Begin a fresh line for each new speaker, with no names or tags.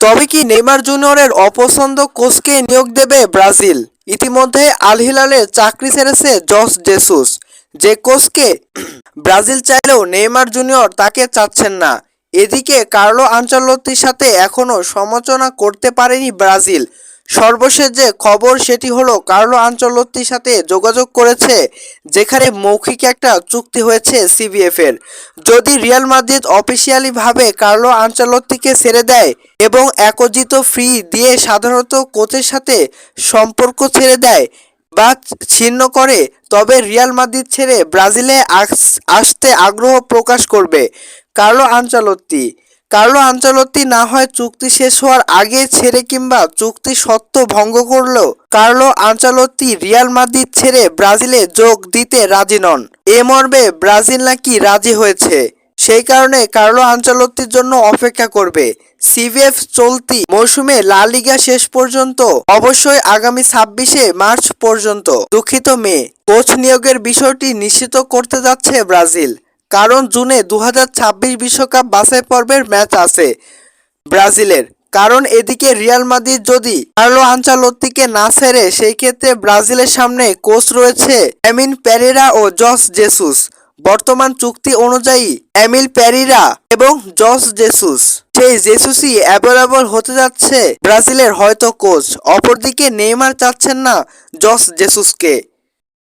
তবে কি নেইমার জুনিয়রের অপছন্দ কোচকে নিয়োগ দেবে ব্রাজিল? ইতিমধ্যে আল হিলালের চাকরি ছেড়েছে জস জেসুস। যে কোচকে ব্রাজিল চাইলেও নেইমার জুনিয়র তাকে চাচ্ছেন না। এদিকে কার্লো আঞ্চলতির সাথে এখনও সমালোচনা করতে পারেনি ব্রাজিল। সর্বশেষ যে খবর সেটি হলো কার্লো আঞ্চলত্তির সাথে যোগাযোগ করেছে, যেখানে মৌখিক একটা চুক্তি হয়েছে সিবিএফ এর যদি রিয়াল মাদ্রিদ অফিসিয়ালি ভাবে কার্লো আঞ্চলত্তিকে ছেড়ে দেয় এবং একজিত ফ্রি দিয়ে সাধারণত কোচের সাথে সম্পর্ক ছেড়ে দেয় বা ছিন্ন করে, তবে রিয়াল মাদ্রিদ ছেড়ে ব্রাজিলে আস- আসতে আগ্রহ প্রকাশ করবে কার্লো আঞ্চলত্তি কার্লো আঞ্চলত্তি না হয় চুক্তি শেষ হওয়ার আগে ছেড়ে কিংবা চুক্তি সত্ত্ব ভঙ্গ করল। কার্লো আঞ্চলত্তি রিয়াল মাদ্রিদ ছেড়ে ব্রাজিলে যোগ দিতে রাজি নন। এ মর্মে ব্রাজিল নাকি রাজি হয়েছে। সেই কারণে কার্লো আঞ্চলত্তির জন্য অপেক্ষা করবে। সিভিএফ চলতি মৌসুমে লা লিগা শেষ পর্যন্ত, অবশ্যই আগামী ছাব্বিশে মার্চ পর্যন্ত। দুঃখিত মেয়ে কোচ নিয়োগের বিষয়টি নিশ্চিত করতে যাচ্ছে ব্রাজিল। কারণ জুনে দু হাজার বিশ্বকাপ বাছাই পর্বের ম্যাচ আছে ব্রাজিলের। কারণ এদিকে রিয়াল মাদ্রিদ যদি কার্লো আঞ্চালত্তিকে না ছেড়ে, সেই ক্ষেত্রে ব্রাজিলের সামনে কোচ রয়েছে এমিন প্যারেরা ও জস জেসুস। বর্তমান চুক্তি অনুযায়ী এমিল প্যারিরা এবং জস জেসুস। সেই জেসুসই অ্যাভেলেবল হতে যাচ্ছে ব্রাজিলের হয়তো কোচ। অপরদিকে নেইমার চাচ্ছেন না জস জেসুসকে।